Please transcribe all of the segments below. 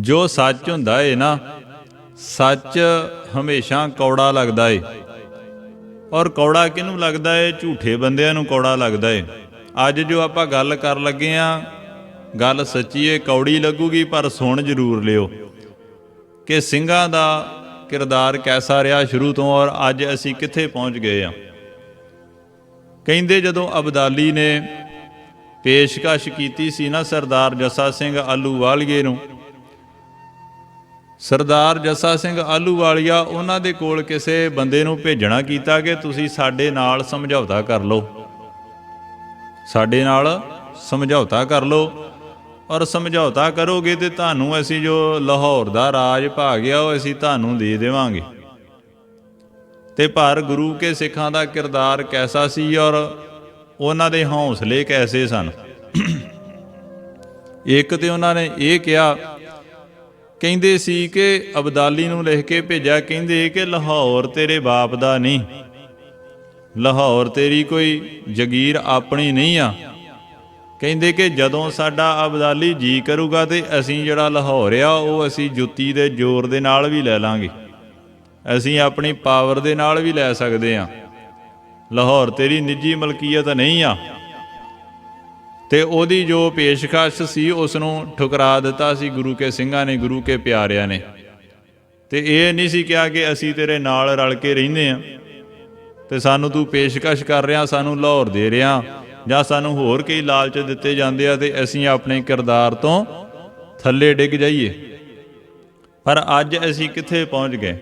ਜੋ ਸੱਚ ਹੁੰਦਾ ਏ ਨਾ, ਸੱਚ ਹਮੇਸ਼ਾ ਕੌੜਾ ਲੱਗਦਾ ਏ। ਔਰ ਕੌੜਾ ਕਿਹਨੂੰ ਲੱਗਦਾ ਏ? ਝੂਠੇ ਬੰਦਿਆਂ ਨੂੰ ਕੌੜਾ ਲੱਗਦਾ ਏ। ਅੱਜ ਜੋ ਆਪਾਂ ਗੱਲ ਕਰਨ ਲੱਗੇ ਆ, ਗੱਲ ਸੱਚੀ ਏ, ਕੌੜੀ ਲੱਗੂਗੀ, ਪਰ ਸੁਣ ਜ਼ਰੂਰ ਲਿਓ। ਕਿ ਸਿੰਘਾਂ ਦਾ ਕਿਰਦਾਰ ਕੈਸਾ ਰਿਹਾ ਸ਼ੁਰੂ ਤੋਂ, ਔਰ ਅੱਜ ਅਸੀਂ ਕਿੱਥੇ ਪਹੁੰਚ ਗਏ ਆ। ਕਹਿੰਦੇ ਜਦੋਂ ਅਬਦਾਲੀ ਨੇ ਪੇਸ਼ਕਸ਼ ਕੀਤੀ ਸੀ ਨਾ ਸਰਦਾਰ ਜੱਸਾ ਸਿੰਘ ਆਲੂਵਾਲੀਏ ਨੂੰ ਸਰਦਾਰ ਜੱਸਾ ਸਿੰਘ ਆਲੂਵਾਲੀਆ ਉਹਨਾਂ ਦੇ ਕੋਲ ਕਿਸੇ ਬੰਦੇ ਨੂੰ ਭੇਜਣਾ ਕੀਤਾ ਕਿ ਤੁਸੀਂ ਸਾਡੇ ਨਾਲ ਸਮਝੌਤਾ ਕਰ ਲਓ। ਸਾਡੇ ਨਾਲ ਸਮਝੌਤਾ ਕਰ ਲਓ ਔਰ ਸਮਝੌਤਾ ਕਰੋਗੇ ਤੇ ਤੁਹਾਨੂੰ ਅਸੀਂ ਜੋ ਲਾਹੌਰ ਦਾ ਰਾਜ ਭਾਗ ਆ, ਉਹ ਅਸੀਂ ਤੁਹਾਨੂੰ ਦੇ ਦੇਵਾਂਗੇ। ਤੇ ਪਰ ਗੁਰੂ ਕੇ ਸਿੱਖਾਂ ਦਾ ਕਿਰਦਾਰ ਕੈਸਾ ਸੀ ਔਰ ਉਹਨਾਂ ਦੇ ਹੌਸਲੇ ਕੈਸੇ ਸਨ? ਇੱਕ ਤੇ ਉਹਨਾਂ ਨੇ ਇਹ ਕਿਹਾ ਕਹਿੰਦੇ ਸੀ ਕਿ ਅਬਦਾਲੀ ਨੂੰ ਲਿਖ ਕੇ ਭੇਜਿਆ, ਕਹਿੰਦੇ ਕਿ ਲਾਹੌਰ ਤੇਰੇ ਬਾਪ ਦਾ ਨਹੀਂ। ਲਾਹੌਰ ਤੇਰੀ ਕੋਈ ਜਗੀਰ ਆਪਣੀ ਨਹੀਂ ਆ। ਕਹਿੰਦੇ ਕਿ ਜਦੋਂ ਸਾਡਾ ਅਬਦਾਲੀ ਜੀ ਕਰੂਗਾ ਤੇ ਅਸੀਂ ਜਿਹੜਾ ਲਾਹੌਰ ਆ, ਉਹ ਅਸੀਂ ਜੁੱਤੀ ਦੇ ਜ਼ੋਰ ਦੇ ਨਾਲ ਵੀ ਲੈ ਲਾਂਗੇ। ਅਸੀਂ ਆਪਣੀ ਪਾਵਰ ਦੇ ਨਾਲ ਵੀ ਲੈ ਸਕਦੇ ਆ। ਲਾਹੌਰ ਤੇਰੀ ਨਿੱਜੀ ਮਲਕੀਅਤ ਨਹੀਂ ਆ। ਤੇ ਉਹਦੀ ਜੋ ਪੇਸ਼ਕਸ਼ ਸੀ ਉਸ ਨੂੰ ਠੁਕਰਾ ਦਿੱਤਾ ਸੀ ਗੁਰੂ ਕੇ ਸਿੰਘਾਂ ਨੇ, ਗੁਰੂ ਕੇ ਪਿਆਰਿਆਂ ਨੇ। ਤੇ ਇਹ ਨਹੀਂ ਸੀ ਕਿਹਾ ਕਿ ਅਸੀਂ ਤੇਰੇ ਨਾਲ ਰਲ ਕੇ ਰਹਿੰਦੇ ਆ ਤੇ ਸਾਨੂੰ ਤੂੰ ਪੇਸ਼ਕਸ਼ ਕਰ ਰਿਹਾ, ਸਾਨੂੰ ਲਾਹੌਰ ਦੇ ਰਿਹਾ, ਜਾਂ ਸਾਨੂੰ ਹੋਰ ਕਈ ਲਾਲਚ ਦਿੱਤੇ ਜਾਂਦੇ ਆ ਤੇ ਅਸੀਂ ਆਪਣੇ ਕਿਰਦਾਰ ਤੋਂ ਥੱਲੇ ਡਿੱਗ ਜਾਈਏ। ਪਰ ਅੱਜ ਅਸੀਂ ਕਿੱਥੇ ਪਹੁੰਚ ਗਏ?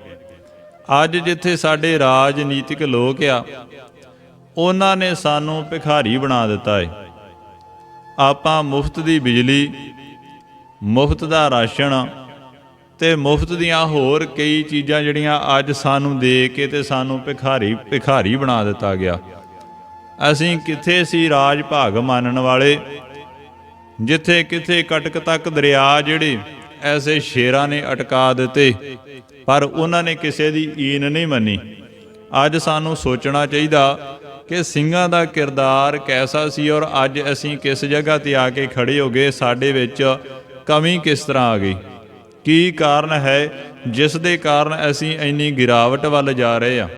ਅੱਜ ਜਿੱਥੇ ਸਾਡੇ ਰਾਜਨੀਤਿਕ ਲੋਕ ਆ, ਉਹਨਾਂ ਨੇ ਸਾਨੂੰ ਭਿਖਾਰੀ ਬਣਾ ਦਿੱਤਾ ਏ। ਆਪਾਂ ਮੁਫਤ ਦੀ ਬਿਜਲੀ, ਮੁਫਤ ਦਾ ਰਾਸ਼ਨ ਤੇ ਮੁਫਤ ਦੀਆਂ ਹੋਰ ਕਈ ਚੀਜ਼ਾਂ ਜਿਹੜੀਆਂ ਅੱਜ ਸਾਨੂੰ ਦੇ ਕੇ ਤੇ ਸਾਨੂੰ ਭਿਖਾਰੀ ਭਿਖਾਰੀ ਬਣਾ ਦਿੱਤਾ ਗਿਆ। ਅਸੀਂ ਕਿੱਥੇ ਸੀ ਰਾਜ ਭਾਗ ਮੰਨਣ ਵਾਲੇ? ਜਿੱਥੇ ਕਿੱਥੇ ਕਟਕ ਤੱਕ ਦਰਿਆ ਜਿਹੜੇ ਐਸੇ ਸ਼ੇਰਾਂ ਨੇ ਅਟਕਾ ਦਿੱਤੇ, ਪਰ ਉਹਨਾਂ ਨੇ ਕਿਸੇ ਦੀ ਈਨ ਨਹੀਂ ਮੰਨੀ। ਅੱਜ ਸਾਨੂੰ ਸੋਚਣਾ ਚਾਹੀਦਾ ਕਿ ਸਿੰਘਾਂ ਦਾ ਕਿਰਦਾਰ ਕੈਸਾ ਸੀ ਔਰ ਅੱਜ ਅਸੀਂ ਕਿਸ ਜਗ੍ਹਾ ਤੇ ਆ ਕੇ ਖੜੇ ਹੋ ਗਏ ਸਾਡੇ ਵਿੱਚ ਕਮੀ ਕਿਸ ਤਰ੍ਹਾਂ ਆ ਗਈ? ਕੀ ਕਾਰਨ ਹੈ, ਜਿਸ ਦੇ ਕਾਰਨ ਅਸੀਂ ਇੰਨੀ ਗਿਰਾਵਟ ਵੱਲ ਜਾ ਰਹੇ ਹਾਂ?